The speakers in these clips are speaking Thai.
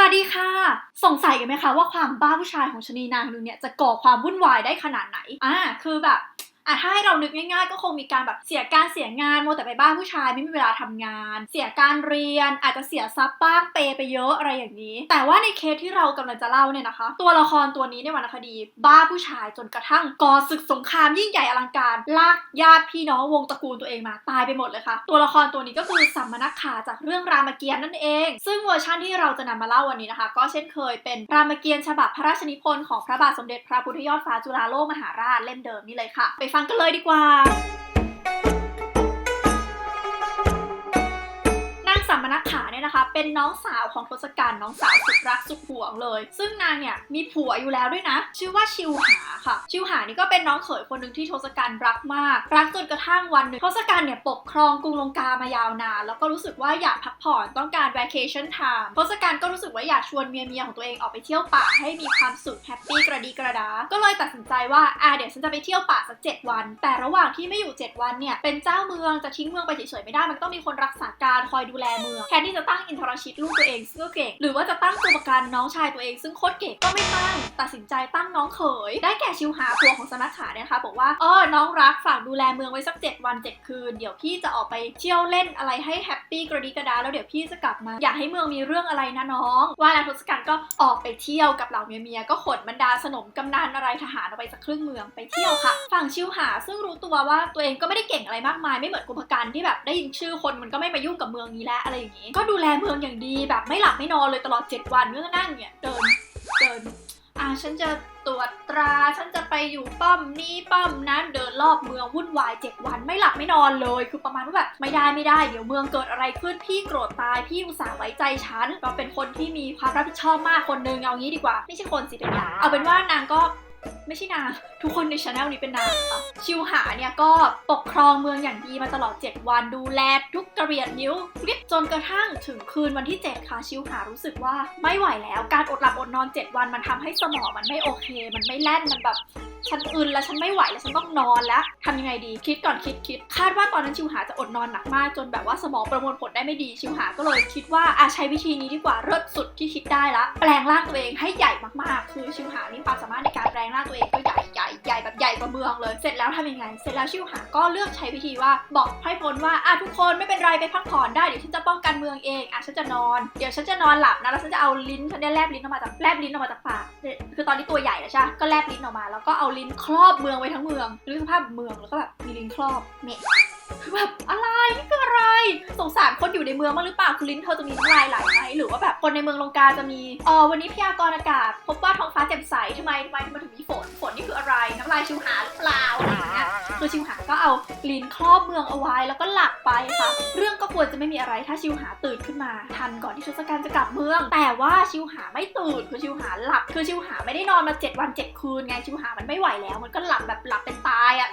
สวัสดีค่ะ สงสัยกันไหมคะว่าความบ้าผู้ชายของชนีนางนึงเนี่ยจะก่อความวุ่นวายได้ขนาดไหน อ่า คือแบบ อะถ้าให้เรานึกง่ายๆ ก็คงมีการแบบเสียการเสียงานโมแต่ไปบ้านผู้ชายไม่มีเวลาทำงาน เสียการเรียนอาจจะเสียซับบ้างเปไปเยอะอะไรอย่างนี้ แต่ว่าในเคสที่เรากำลังจะเล่าเนี่ยนะคะ ตัวละครตัวนี้ในวรรณคดี บ้าผู้ชายจนกระทั่งก่อศึกสงครามยิ่งใหญ่อลังการลากญาติพี่น้องวงตระกูลตัวเองมาตายไปหมดเลยค่ะ ตัวละครตัวนี้ก็คือสัมมนักขาจากเรื่องรามเกียรติ์นั่นเอง ซึ่งเวอร์ชันที่เราจะนำมาเล่าวันนี้นะคะ ก็เช่นเคยเป็นรามเกียรติ์ฉบับพระราชนิพนธ์ของพระบาทสมเด็จพระพุทธยอดฟ้าจุฬาโลกมหาราชเล่มเดิมนี่เลยค่ะไปฟังกันเลยดีกว่า นักขาเนี่ยนะคะ เป็นน้องสาวของทศกัณฐ์น้องสาวสุดรักสุดหวงเลย ซึ่งนางเนี่ยมีผัวอยู่แล้วด้วยนะ ชื่อว่าชิวหาค่ะ ชิวหานี่ก็เป็นน้องเขยคนหนึ่งที่ทศกัณฐ์รักมาก รักจนกระทั่งวันหนึ่งทศกัณฐ์เนี่ยปกครองกรุงลงกามายาวนาน แล้วก็รู้สึกว่าอยากพักผ่อนต้องการ vacation time ทศกัณฐ์ก็รู้สึกว่าอยากชวนเมียเมียของตัวเองออกไปเที่ยวป่าให้มีความสุขแฮปปี้กระดีกระดา ก็เลยตัดสินใจว่าอะเดี๋ยวฉันจะไปเที่ยวป่าสักเจ็ดวัน แต่ระหว่างที่ไม่อยู่ 7 วันเนี่ยเป็นเจ้าเมืองจะทิ้งเมืองไปเฉยๆไม่ได้มันต้องมีคนรักษาการคอยดูแลเมืองแทนที่จะตั้ง้งอินทรชิตลูกตัวเองซึ่งก็เก่ง หรือว่าจะตั้งตัวประกันน้องชายตัวเองซึ่งโคตรเก่งก็ไม่ตั้ง ตัดสินใจตั้งน้องเขย ได้แก่ชิวหาผัวของสนักขาเนี่ยนะคะบอกว่าเออน้องรักฝากดูแลเมืองไว้สัก 7 วัน 7 คืน เดี๋ยวพี่จะออกไปเที่ยวเล่นอะไรให้แฮปปี้กระดีกระดาแล้วเดี๋ยวพี่จะกลับมา อยากให้เมืองมีเรื่องอะไรนะน้อง ว่าแล้วทศกัณฐ์ก็ออกไปเที่ยวกับเหล่าเมียๆก็ขนบรรดาสนมกำนันอะไรทหารออกไปสักครึ่งเมืองไปเที่ยวค่ะ ฝั่งชิวหาซึ่งรู้ตัวว่าตัวเองก็ไม่ได้เก่งอะไรมากมายไม่เหมือนกุมภกันที่แบบได้ยินชื่อคนมันก็ไม่มายุ่งกับเมืองนี้แล้วอะไรอย่างนี้ก็ดูแลเมืองอย่างดีแบบไม่หลับไม่นอนเลยตลอด 7 วันก็นั่งเนี่ยเดินเดินอ่าฉันจะตรวจตราฉันจะไปอยู่ป้อมนี้ป้อมนั้นเดินรอบเมืองวุ่นวาย 7 วันไม่หลับไม่นอนเลย คือประมาณว่าแบบไม่ได้ไม่ได้เดี๋ยวเมืองเกิดอะไรขึ้นพี่โกรธตายพี่อุตส่าห์ไว้ใจฉันก็เป็นคนที่มีความรับผิดชอบมากคนนึงเอางี้ดีกว่า ไม่ใช่คนสิเป็นนาเอาเป็นว่านางก็ไม่ใช่นางทุกคนในชาแนลนี้เป็นนางชิวหาเนี่ยก็ปกครองเมืองอย่างดีมาตลอด 7 วันดูแลทุกกระเบียดนิ้วรีบจนกระทั่งถึงคืนวันที่ 7 ค่ะชิวหารู้สึกว่าไม่ไหวแล้วการอดหลับอดนอน 7 วันมันทำให้สมองมันไม่โอเค มันไม่แล่นมันแบบฉันอึนแล้วฉันไม่ไหวแล้วฉันต้องนอนแล้วทำยังไงดีคิดก่อนคิดคิดคาดว่าตอนนั้นชิวหาจะอดนอนหนักมากจนแบบว่าสมองประมวลผลได้ไม่ดีชิวหาก็เลยคิดว่าอาใช้วิธีนี้ดีกว่าเลิศสุดที่คิดได้ละแปลงร่างตัวเองให้ใหญ่มากๆ คือชิวหานี่ความสามารถในการแปลงร่างตัวเองก็ใหญ่ใหญ่ใหญ่แบบใหญ่กว่าเมืองเลย เสร็จแล้วทำยังไง เสร็จแล้วชิวหาก็เลือกใช้วิธีว่าบอกไพร่พลว่าอะทุกคนไม่เป็นไรไปพักผ่อนได้เดี๋ยวฉันจะป้องกันเมืองเองอะฉันจะนอนเดี๋ยวฉันจะนอนหลับนะแล้วฉันจะเอาลิ้นฉันได้แลบลิ้นออกมาจากแลบลิ้นออกมาจากปากคือตอนนี้ตัวใหญ่แล้วใช่ก็แลบลิ้นออกมา แล้วก็เอาลิ้นครอบเมืองไว้ทั้งเมืองคือสภาพเมืองแล้วก็แบบมีลิ้นครอบเมะ คือแบบอะไรนี่คืออะไร สงสารคนอยู่ในเมืองมางหรือเปล่าคือลิ้นเธอจะมีน้ำลายไหลไหมหรือว่าแบบคนในเมืองลงกาจะมีเออวันนี้พยากรณ์อากาศ พบว่าท้องฟ้าแจ่มใสทำไมทำไมทำไมถึงมีฝนฝนนี่คืออะไรน้ำลายชิวหาหรือเปล่าอะไรอย่างเงี้ยคือชิวหาก็เอาลิ้นครอบเมืองเอาไว้แล้วก็หลับไปค่ะเรื่องก็ควรจะไม่มีอะไรถ้าชิวหาตื่นขึ้นมาทันก่อนที่ทศกัณฐ์จะกลับเมือง แต่ว่าชิวหาไม่ตื่นคือชิวหาหลับคือชิวหาไม่ได้นอนมา 7 วัน 7 คืนไงชิวหามันไม่ไหวแล้ว มันก็หลับแบบหลับเป็นต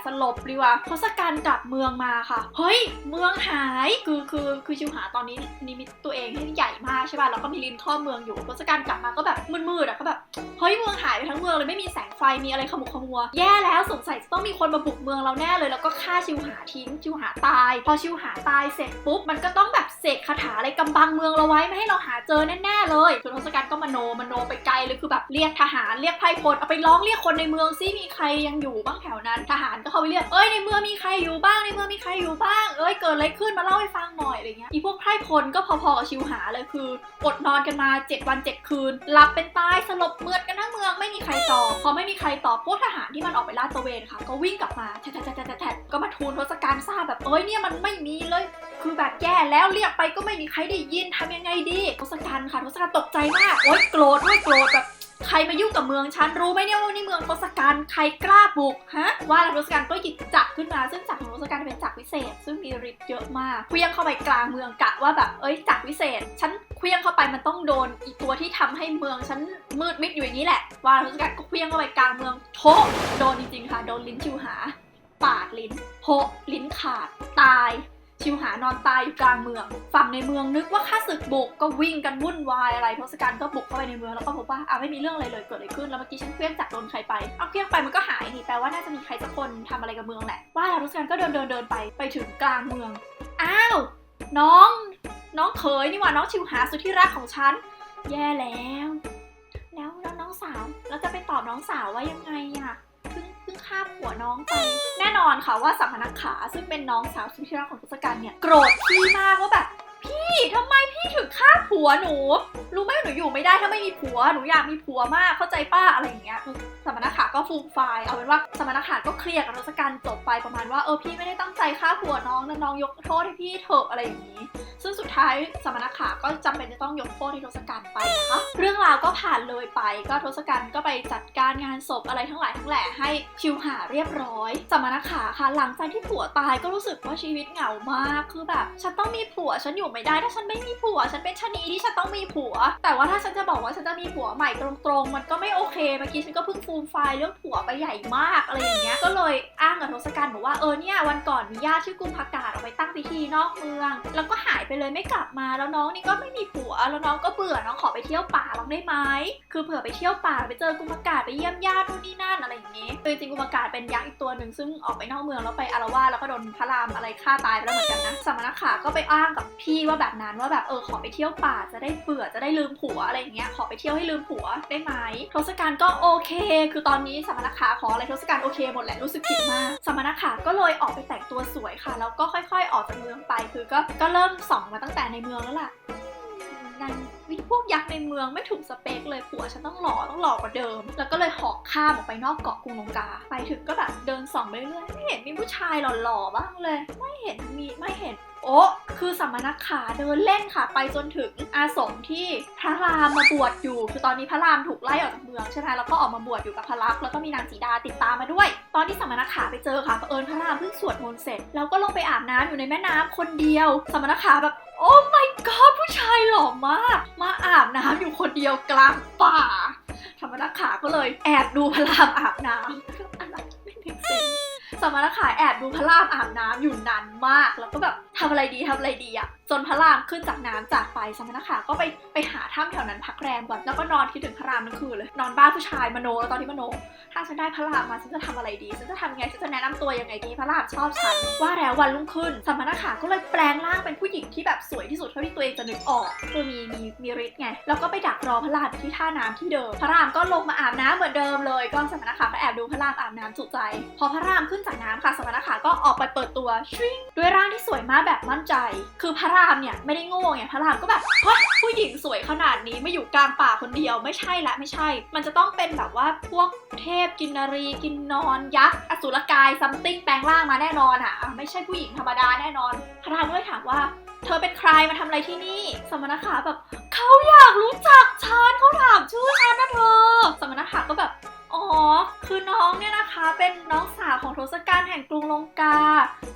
สลบเลยว่ะทศกัณฐ์กลับเมืองมาค่ะ เฮ้ย เมืองหาย คือคือคือชิวหาตอนนี้นิมิตตัวเองให้ใหญ่มากใช่ป่ะ แล้วก็มีลิ้นครอเมืองอยู่ทศกัณฐ์กลับมาก็แบบมืดๆอะก็แบบ เฮ้ย เมืองหายไปทั้งเมืองเลยไม่มีแสงไฟ มีอะไรขมุกขมัว แย่แล้วสงสัยจะต้องมีคนมาบุกเมืองเราแน่เลย แล้วก็ฆ่าชิวหาทิ้ง ชิวหาตาย พอชิวหาตายเสร็จปุ๊บ มันก็ต้องแบบเสกคาถาอะไรกำบังเมืองเราไว้ไม่ให้เราหาเจอแน่ๆเลยส่วทศกัณฐ์ก็มโนมโนไปไกลเลยคือแบบเรียกทหารเรียกไพร่พลเอาไปร้องเรียกคนในเมืองซิมีใครยังอยู่บ้างแถวนั้นทหารก็เข้าไปเรียกเอ้ยในเมืองมีใครอยู่บ้างในเมืองมีใครอยู่บ้างเอ้ยเกิดอะไรขึ้นมาเล่าให้ฟังหน่อยอะไรเงี้ยอีพวกไพร่พลก็พอๆกับชิวหาเลยคืออดนอนกันมา 7 วัน 7 คืนหลับเป็นตายสลบเมือดกันทั้งเมืองไม่มีใครตอบพอไม่มีใครตอบพวกทหารที่มันออกไปลาดตระเวนค่ะ ก็วิ่งกลับมาแทะแทะแทะแทะแทะก็มาทูลทศกัณฐ์ทราบแบบเอ้ยเนี่ยมันไม่มีเลยคือแบบแย่แล้วเรียกไปก็ไม่มีใครได้ยินทำยังไงดีทศกัณฐ์ค่ะทศกัณฐ์ตกใจมากโอ๊ยโกรธด้วยโกรธแบบ ใครมายุ่งกับเมืองฉันรู้ไหมเนี่ยว่านี่เมืองทศกัณฐ์ใครกล้าบุกฮะว่าแล้วทศกัณฐ์ก็หยิบจักรขึ้นมา ซึ่งจักรของทศกัณฐ์เป็นจักรวิเศษ ซึ่งมีฤทธิ์เยอะมากเคลี้ยงเข้าไปกลางเมืองกะว่าแบบเอ้ยจักรวิเศษ ฉันเคลี้ยงเข้าไปมันต้องโดนอีตัวที่ทำให้เมืองฉันมืดมิดอยู่อย่างนี้แหละ ว่าทศกัณฐ์ก็เคลี้ยงเข้าไปกลางเมืองโชะโดนจริงๆค่ะโดนลิ้นชิวหา ปาดลิ้นโพลิ้นขาดตาย ชิวหานอนตายอยู่กลางเมือง ฝั่งในเมืองนึกว่าข้าศึกบุกก็วิ่งกันวุ่นวายอะไรทศกัณฐ์ก็บุกเข้าไปในเมืองแล้วก็พบว่าอ้าวไม่มีเรื่องอะไรเลยเกิดอะไรขึ้นแล้วเมื่อกี้ฉันเคลื่อนจากโดนใครไปเอาเคลื่อนไปมันก็หายนี่แปลว่าน่าจะมีใครสักคนทำอะไรกับเมืองแหละว่าแล้วทศกัณฐ์ก็เดินเดินเดินไปไปถึงกลางเมืองอ้าวน้อง น้องเขยนี่หว่าน้องชิวหาสุดที่รักของฉันแย่แล้ว แล้วแล้วน้องสาวเราจะไปตอบน้องสาวว่ายังไงอะ เพิ่งฆ่าผัวน้องไป แน่นอนค่ะว่าสัมพนักขาซึ่งเป็นน้องสาวสุดที่รักของทศกัณฐ์เนี่ยโกรธพี่มากว่าแบบพี่ ทำไมพี่ถึงฆ่าผัวหนู รู้ไหมหนูอยู่ไม่ได้ถ้าไม่มีผัว หนูอยากมีผัวมาก เข้าใจป้าอะไรอย่างเงี้ยสมณขาก็ฟูมไฟายเอาเป็นว่าสมณขาก็เคลียร์กับทศกัณฐ์จบไปประมาณว่าเออพี่ไม่ได้ตั้งใจฆ่าผัวน้องนะน้องยกโทษให้พี่เถอะอะไรอย่างนี้ ซึ่งสุดท้ายสมณขาก็จำเป็นจะต้องยกโทษให้ทศกัณฐ์ไปนะคะเรื่องราวก็ผ่านเลยไป ก็ทศกัณฐ์ก็ไปจัดการงานศพอะไรทั้งหลายทั้งแหล่ให้ชิวหาเรียบร้อย สมณขาค่ะหลังจากที่ผัวตายก็รู้สึกว่าชีวิตเหงามากคือแบบ ฉันต้องมีผัวฉันอยู่ไม่ได้ถ้าฉันไม่มีผัว ฉันเป็นชนีที่ฉันต้องมีผัว แต่ว่าถ้าฉันจะบอกว่าฉันจะมีผัวใหม่ตรงๆ มันก็ไม่โอเค เมื่อกี้ฉันก็เพิ่งฟูมไฟล์เรื่องผัวไปใหญ่มากอะไรอย่างเงี้ย ก็เลยอ้างกับทศกัณฐ์บอกว่าเออเนี่ยวันก่อนมีญาติชื่อกุมภากาศออกไปตั้งพิธีนอกเมือง แล้วก็หายไปเลยไม่กลับมา แล้วน้องนี่ก็ไม่มีผัว แล้วน้องก็เบื่อ น้องขอไปเที่ยวป่าลองได้ไหม คือเผื่อไปเที่ยวป่าไปเจอกุมภากาศไปเยี่ยมญาตินู่นนี่นั่นอะไรอย่างเงี้ยคือจริงๆกุมภากาศเป็นยักษ์อีกตัวหนึ่งซึ่งออกไปนอกเมืองแล้วไปอารวาสแล้วก็โดนพระรามอะไรฆ่าตายไปแล้วเหมือนกันนะสมณขาก็ไปอ้างกับพี่ว่าแบบนั้นว่าแบบเออขอไปเที่ยวป่าจะได้เบื่อจะได้ลืมผัวอะไรอย่างเงี้ยขอไปเที่ยวให้ลืมผัวได้ไหมทศกัณฐ์ก็โอเค คือตอนนี้สมณขาขออะไรทศกัณฐ์โอเคหมดแหละรู้สึกผิดมากสมณขาก็เลยออกไปแต่งตัวสวยค่ะแล้วก็ค่อยๆ ออกจากเมืองไป คือก็ก็เริ่มส่องมาตั้งแต่ในเมืองแล้วล่ะนางวิพวกยักษ์ในเมืองไม่ถูกสเปคเลยผัวฉันต้องหล่อต้องหล่อกว่าเดิม แล้วก็เลยหอกข้ามออกไปนอกเกาะกรุงลงกา ไปถึงก็แบบเดินส่องไปเรื่อยไม่เห็นมีผู้ชายหล่อๆบ้างเลย ไม่เห็นมีไม่เห็น โอ้คือสมมนักขาเดินเล่นค่ะ ไปจนถึงอาสมที่พระรามมาบวชอยู่ คือตอนนี้พระรามถูกไล่ออกจากเมืองใช่ไหมแล้วก็ออกมาบวชอยู่กับพระลักษมณ์แล้วก็มีนางสีดาติดตามมาด้วย ตอนที่สมมนักขาไปเจอค่ะเผอิญพระรามเพิ่งสวดมนต์เสร็จแล้วก็ลงไปอาบน้ำอยู่ในแม่น้ำคนเดียว สมมนักขาแบบโอ้ my god ผู้ชายหล่อมาก มาอาบน้ำอยู่คนเดียวกลางป่าธรรมนักขาก็เลยแอบดูพระรามอาบน้ำอะไรไม่เห็นเซน สมณขาแอบดูพระรามอาบน้ำอยู่นานมาก แล้วก็แบบทำอะไรดีทำอะไรดีอะจนพระรามขึ้นจากน้ำจากไปสมณขาก็ไปไปหาถ้ำแถวนั้นพักแรมก่อนแล้วก็นอนคิดถึงพระรามทั้งคืนเลยนอนบ้านผู้ชายมโนแล้วตอนที่มโน ถ้าฉันได้พระรามมาฉันจะทำอะไรดีฉันจะทำยังไงฉันจะแนะนำตัวยังไงดีพระรามชอบฉันว่าแล้ววันรุ่งขึ้น สมณขาก็เลยแปลงร่างเป็นผู้หญิงที่แบบสวยที่สุดเท่าที่ตัวเองจะนึกออกคือมีมีมีฤทธิ์ไงแล้วก็ไปดักรอพระรามที่ท่าน้ำที่เดิม พระรามก็ลงมาอาบน้ำเหมือนเดิมเลย ก็สมณขาก็แอบดูพระรามอาบน้ำจุใจ พอพระรามขึ้นจากน้ำค่ะสมณขาก็ออกไปเปิดตัวชิงด้วยร่างที่สวยมากแบบมั่นใจ คือพระรามเนี่ยไม่ได้โง่ไงพระรามก็แบบเฮ้ยผู้หญิงสวยขนาดนี้ไม่อยู่กลางป่าคนเดียวไม่ใช่ละไม่ใช่ มันจะต้องเป็นแบบว่าพวกเทพกินนารีกินนอนยักษ์อสุรกายซัมติงแปลงร่างมาแน่นอนอะไม่ใช่ผู้หญิงธรรมดาแน่นอน พระรามก็เลยถามว่าเธอเป็นใครมาทำอะไรที่นี่ สมณขาแบบเขาอยากรู้จักฉันเขาถามชื่อฉันนะเธอ สมณขาก็แบบ อ๋อ คือน้องเนี่ยนะคะเป็นน้องสาวของทศกัณฐ์แห่งกรุงลงกา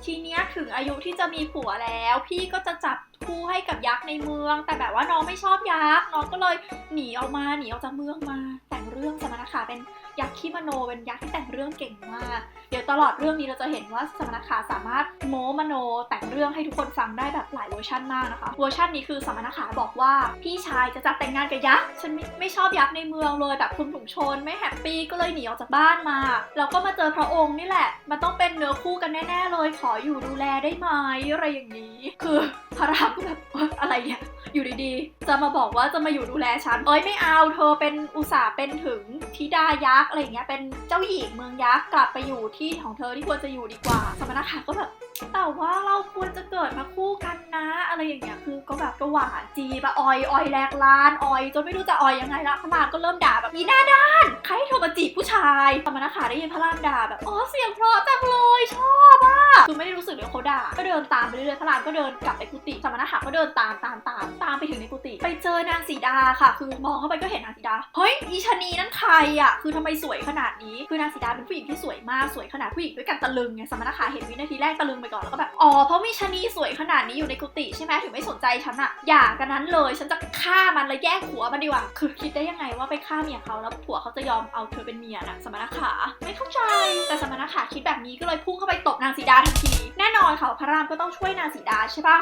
ทีเนี้ยถึงอายุที่จะมีผัวแล้ว พี่ก็จะจับคู่ให้กับยักษ์ในเมือง แต่แบบว่าน้องไม่ชอบยักษ์น้องก็เลยหนีออกมาหนีออกจากเมืองมา แต่งเรื่องสมณขาเป็น ยักษ์ขี้มโนเป็นยักษ์ที่แต่งเรื่องเก่งมาก เดี๋ยวตลอดเรื่องนี้เราจะเห็นว่าสมณขาสามารถโม้มโนแต่งเรื่องให้ทุกคนฟังได้แบบหลายเวอร์ชันมากนะคะ เวอร์ชันนี้คือสมณขาบอกว่าพี่ชายจะจับแต่งงานกับยักษ์ฉันไม่ไม่ชอบยักษ์ในเมืองเลยแบบคลุมถุงชน ไม่แฮปปี้ก็เลยหนีออกจากบ้านมาแล้วก็มาเจอพระองค์นี่แหละ มันต้องเป็นเนื้อคู่กันแน่ ๆ เลยขออยู่ดูแลได้ไหมอะไรอย่างนี้ คือพระรามก็แบบเอ้ยอะไรเนี่ย อยู่ดีๆ จะมาบอกว่าจะมาอยู่ดูแลฉัน เอ้ยไม่เอาเธอเป็นอุตสาห์เป็นถึงธิดายักษ์อะไรอย่างเงี้ย เป็นเจ้าหญิงเมืองยักษ์กลับไปอยู่ที่ของเธอที่ควรจะอยู่ดีกว่า สมณะก็แบบแต่ว่าเราควรจะเกิดมาคู่กันนะ อะไรอย่างเงี้ยคือก็แบบก็หวานจีบะออยออยแลกลานออยจนไม่รู้จะออยยังไงละพระรามก็เริ่มด่าแบบมีหน้าด้าน ใครให้เธอมาจีบผู้ชายสมณะได้ยินพระรามด่าแบบอ๋อเสียงเพราะ สึกเลยเขาด่าก็เดินตามไปเรื่อยๆพระรามก็เดินกลับไปกุฏิสมณะก็เดินตามตามตามตามไปถึงในกุฏิไปเจอนางสีดาค่ะ คือมองเข้าไปก็เห็นนางสีดาเฮ้ยอีชนีนั่นใครอะคือทำไมสวยขนาดนี้ คือนางสีดาเป็นผู้หญิงที่สวยมากสวยขนาดผู้หญิงด้วยกันตะลึงไงสมณะเห็นวินาทีแรกตะลึงไปก่อนแล้วก็แบบอ๋อเพราะมีชนีสวยขนาดนี้อยู่ในกุฏิใช่ไหมถึงไม่สนใจฉันอะอย่ากันนั้นเลยฉันจะฆ่ามันแล้วแยกหัวมันดีกว่าคือคิดได้ยังไงว่าไปฆ่าเมียเขาแล้วผัวเขาจะยอมเอาเธอเป็นเมียนะสมณขาไม่เข้าใจแต่สมณขาคิดแบบนี้ก็เลยพุ่งเข้าไปตบนางสีดาทันทีแน่นอนค่ะ พระรามก็ต้องช่วยนางสีดาใช่ปะ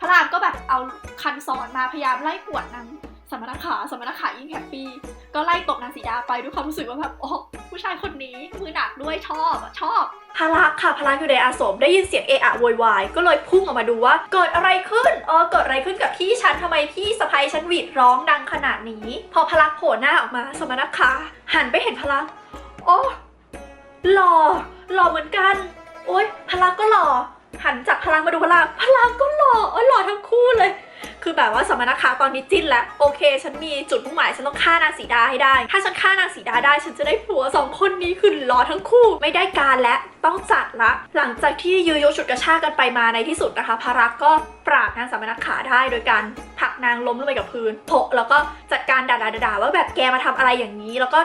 พระรามก็แบบเอาคันสอนมาพยายามไล่กวดนางสมณขาสมณขายิ่งแฮปปี้ก็ไล่ตบนางสีดาไปด้วยความรู้สึกว่าแบบโอ้ผู้ชายคนนี้มือหนักด้วยชอบชอบพารักค่ะพารักอยู่ในอาสมได้ยินเสียงเอะอะโวยวายก็เลยพุ่งออกมาดูว่าเกิดอะไรขึ้นเออเกิดอะไรขึ้นกับพี่ฉันทำไมพี่สะพ้ยฉันหวีดร้องดังขนาดนี้ พอพารักโผล่หน้าออกมาสมณคะหันไปเห็นพารักโอ้หล่อหล่อเหมือนกัน โอ๊ยพลังก็หล่อ หันจากพลังมาดูพลังพลังก็หล่อเอ้ยหล่อทั้งคู่เลย คือแบบว่าสมณคะตอนนี้จิ้นแล้วโอเค ฉันมีจุดมุ่งหมายฉันต้องฆ่านางสีดาให้ได้ ถ้าฉันฆ่านางสีดาได้ฉันจะได้ผัวสองคนนี้คือหล่อทั้งคู่ไม่ได้การและต้องจัดละ หลังจากที่ยื้อยุฉุดกระชากกันไปมาในที่สุดนะคะพารักก็ปราบนางสมณขาได้โดยการผลักนางล้มลงไปกับพื้นโผแล้วก็จัดการด่าๆๆว่าแบบแกมาทำอะไรอย่างนี้ แล้วก็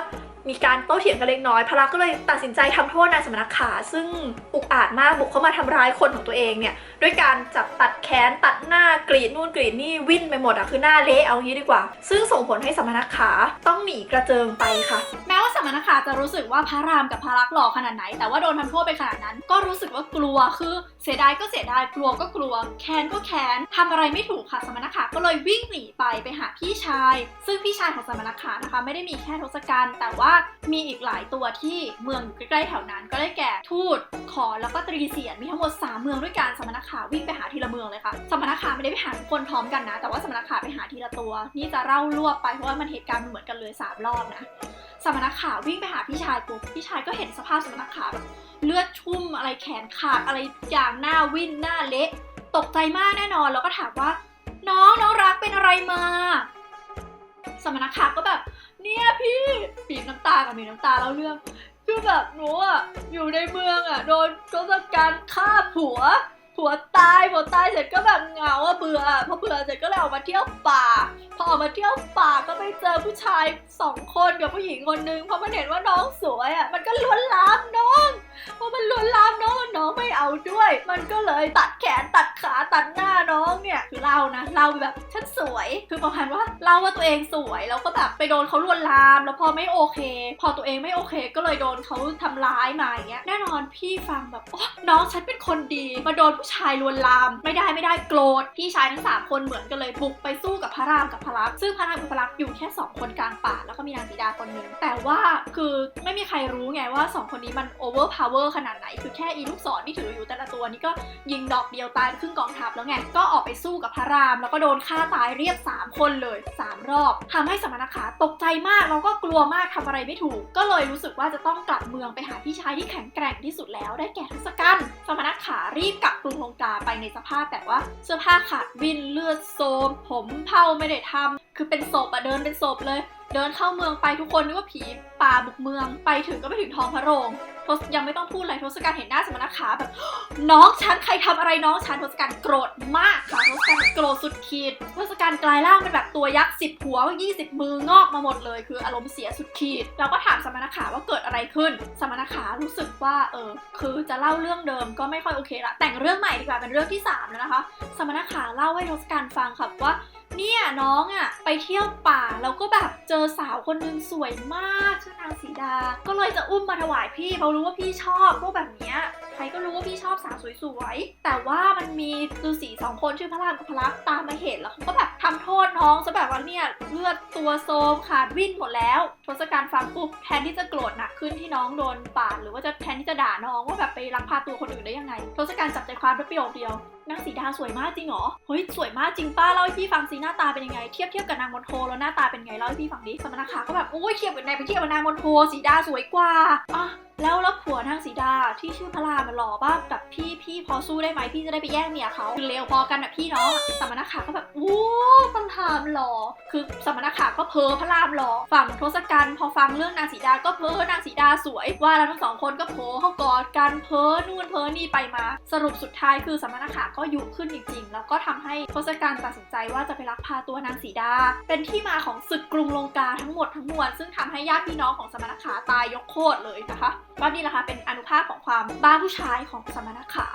มีการโต้เถียงกันเล็กน้อยพระลักษมณ์ก็เลยตัดสินใจทำโทษนายสมณขา ซึ่งอุกอาจมากบุกเข้ามาทำร้ายคนของตัวเองเนี่ยด้วยการจับตัดแขนตัดหน้ากรีดนู่นกรีดนี่วิ่นไปหมดอะคือหน้าเละเอางี้ดีกว่า ซึ่งส่งผลให้สมณขาต้องหนีกระเจิงไปค่ะ แม้ว่าสมณขาจะรู้สึกว่าพระรามกับพระลักษณ์หล่อขนาดไหน แต่ว่าโดนทำโทษไปขนาดนั้น ก็รู้สึกว่ากลัวคือเสียดายก็เสียดายกลัวก็กลัว แค้นก็แค้นทำอะไรไม่ถูกค่ะสมณขาก็เลยวิ่งหนีไปไปหาพี่ชาย ซึ่งพี่ชายของสมณขานะคะ ไม่ได้มีแค่ทศกัณฐ์แต่ว่ามีอีกหลายตัวที่เมืองใกล้ๆแถวนั้น ก็ได้แก่ทูตขอแล้วก็ตรีเสียนมีทั้งหมด3เมืองด้วยกันสมณขาวิ่งไปหาทีละเมืองเลยค่ะสมณขาไม่ได้ไปหาทุกคนพร้อมกันนะ แต่ว่าสมณขาไปหาทีละตัว นี่จะเล่ารวบไปเพราะว่ามันเหตุการณ์มันเหมือนกันเลยสามรอบนะสมณขาวิ่งไปหาพี่ชายปุ๊บพี่ชายก็เห็นสภาพสมณขาแบบเลือดชุ่มอะไรแขนขาดอะไรอย่างหน้าวิ่นหน้าเละตกใจมากแน่นอนแล้วก็ถามว่า น้องน้องรักเป็นอะไรมา สมณขาก็แบบ เนี่ยพี่ปีน้ำตากับมีน้ำตาแล้วเรื่องคือแบบหนูอะอยู่ในเมืองอะโดนทศกัณฐ์ฆ่าผัว ผัวตายผัวตายเสร็จก็แบบเหงาอะเบื่อพอเบื่อเสร็จก็เลยออกมาเที่ยวป่า พอออกมาเที่ยวป่าก็ไปเจอผู้ชายสองคนกับผู้หญิงคนนึงเพราะมันเห็นว่าน้องสวยอะมันก็ลวนลามน้อง พอมันลวนลามน้องน้องไม่เอาด้วย มันก็เลยตัดแขนตัดขาตัดหน้าน้องเนี่ยคือเล่านะเล่าแบบฉันสวยคือประมาณว่าเล่าว่าตัวเองสวยแล้วก็แบบไปโดนเขาลวนลาม แล้วพอไม่โอเค พอตัวเองไม่โอเค ก็เลยโดนเขาทำร้ายมาอย่างเงี้ยแน่นอนพี่ฟังแบบโอ๊ะน้องฉันเป็นคนดี มาโดนผู้ชายลวนลาม ไม่ได้ไม่ได้โกรธพี่ชายทั้งสามคนเหมือนกันเลยบุกไปสู้กับพระรามกับพระลักษมณ์ซึ่งพระรามกับพระลักษมณ์อยู่แค่สองคนกลางป่าแล้วก็มีนางสีดาคนหนึ่งแต่ว่าคือไม่มีใครรู้ไงว่าสองคนนี้มันโอเวอร์พาวเวอร์ขนาดไหน คือแค่อีลูกศรที่ถืออยู่แต่ละตัวนี่ก็ยิงดอกเดียวตายไปครึ่งกองทัพแล้วไง ก็ออกไปสู้กับพระราม แล้วก็โดนฆ่าตายเรียบสามคนเลยสามรอบทำให้สมณขาตกใจมากแล้วก็กลัวมากทำอะไรไม่ถูก ก็เลยรู้สึกว่าจะต้องกลับเมืองไปหาพี่ชายที่แข็งแกร่งที่สุดแล้วได้แก่ทศกัณฐ์สมณขารีบกลับกรุงลงกาไปในสภาพแบบว่าเสื้อผ้าขาดวินเลือดโซม ผมเผาไม่ได้ทำ คือเป็นศพอะเดินเป็นศพเลย เดินเข้าเมืองไปทุกคนนึกว่าผีป่าบุกเมืองไปถึงก็ไปถึงท้องพระโรงทศยังไม่ต้องพูดอะไรทศกัณฐ์เห็นหน้าสมณขาแบบน้องฉันใครทำอะไรน้องฉันทศกัณฐ์โกรธมากค่ะทศกัณฐ์โกรธสุดขีดทศกัณฐ์กลายร่างเป็นแบบตัวยักษ์สิบหัวยี่สิบมืองอกมาหมดเลย คืออารมณ์เสียสุดขีดแล้วก็ถามสมณขาว่าเกิดอะไรขึ้น สมณขารู้สึกว่าเออคือจะเล่าเรื่องเดิมก็ไม่ค่อยโอเคละแต่งเรื่องใหม่ดีกว่าเป็นเรื่องที่สามแล้วนะคะ สมณขาเล่าให้ทศกัณฐ์ฟังค่ะว่า เนี่ยน้องอะ่ะไปเที่ยวป่าแล้วก็แบบเจอสาวคนนึงสวยมากชื่อนางสีดา ก็เลยจะอุ้มมาถวายพี่เพราะรู้ว่าพี่ชอบพวกแบบเนี้ยใครก็รู้ว่าพี่ชอบสาวสวยๆ แต่ว่ามันมีฤาษีสองคนชื่อพระรามกับพระลักษมณ์ตามมาเห็นแล้วเขาก็แบบทำโทษน้องซะแบบว่าเนี่ยเลือดตัวโซมขาดวิ่นหมดแล้ว ทศกัณฐ์ฟังปุ๊บแทนที่จะโกรธหนักขึ้นที่น้องโดนปาดหรือว่าจะแทนที่จะด่าน้องว่าแบบไปลักพาตัวคนอื่นได้ยังไง ทศกัณฐ์จับใจความด้วยประโยคเดียว นางสีดาสวยมากจริงเหรอ เฮ้ยสวยมากจริงป้าเล่าให้พี่ฟังสิหน้าตาเป็นยังไง เทียบเทียบกับนางมณโทแล้วหน้าตาเป็นไงเล่าให้พี่ฟังดิสมณขาก็แบบโอ้ยเทียบกับนายไปเทียบกับนางมณโทสีดาสวยกว่าอะ แล้วแล้วผัวนางสีดาที่ชื่อพระรามมันหล่อบ้างกับพี่พี่พอสู้ได้ไหมพี่จะได้ไปแย่งเมียเขาคือเลวพอกันแบบพี่น้องสมณขาก็แบบโอ้พระรามหล่อคือสมณขาก็เพ้อพระรามหล่อฝั่งทศกัณฐ์พอฟังเรื่องนางสีดาก็เพ้อนางสีดาสวย ว่าแล้วทั้งสองคนก็โผเข้ากอดกันเพ้อนู่นเพ้อนี่ไปมา สรุปสุดท้ายคือสมณขาก็อยุขึ้นจริงๆ แล้วก็ทำให้ทศกัณฐ์ตัดสินใจว่าจะไปลักพาตัวนางสีดา เป็นที่มาของศึกกรุงลงกาทั้งหมดทั้งมวลซึ่งทำให้ญาติพี่น้องของสมณขาตายยกโคตรเลยนะคะ ก็นี่แหละค่ะเป็นอนุภาพของความบ้าผู้ชายของสมณขา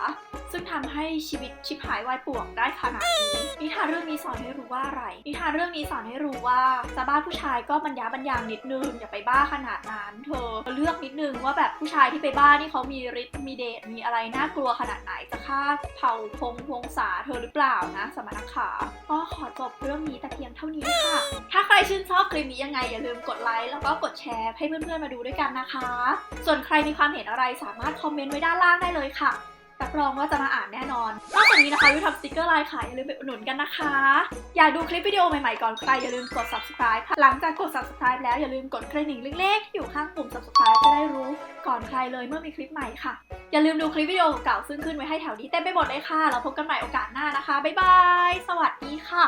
ซึ่งทำให้ชีวิตชิบหายวายป่วงได้ขนาดนี้นิทานเรื่องนี้สอนให้รู้ว่าอะไร นิทานเรื่องนี้สอนให้รู้ว่าจะบ้าผู้ชายก็บรรยาบรรยังนิดนึงอย่าไปบ้าขนาดนั้นเธอเลือกนิดนึงว่าแบบผู้ชายที่ไปบ้านี่เขามีฤทธิ์มีเดชมีอะไรน่ากลัวขนาดไหนจะฆ่าเผ่าพงพงษาเธอหรือเปล่านะสมณขา ก็ขอจบเรื่องนี้แต่เพียงเท่านี้ค่ะ ถ้าใครชื่นชอบคลิปนี้ยังไงอย่าลืมกดไลค์แล้วก็กดแชร์ให้เพื่อนๆมาดูด้วยกันนะคะ ส่วนใครรมีความเห็นอะไรสามารถคอมเมนต์ไว้ด้านล่างได้เลยค่ะรับรองว่าจะมาอ่านแน่นอน นอกจากนี้นะคะวิวทำสติกเกอร์ไลน์ขายอย่าลืมไปอุดหนุนกันนะคะ อยากดูคลิปวิดีโอใหม่ๆก่อนใครอย่าลืมกด subscribe ค่ะ หลังจากกด subscribe แล้วอย่าลืมกดกระดิ่งเล็กๆอยู่ข้างปุ่ม subscribe จะได้รู้ก่อนใครเลยเมื่อมีคลิปใหม่ค่ะ อย่าลืมดูคลิปวิดีโอเก่าซึ่งขึ้นไว้ให้แถวนี้เต็มไปหมดเลยค่ะ เราพบกันใหม่โอกาสหน้านะคะ บ๊ายบาย สวัสดีค่ะ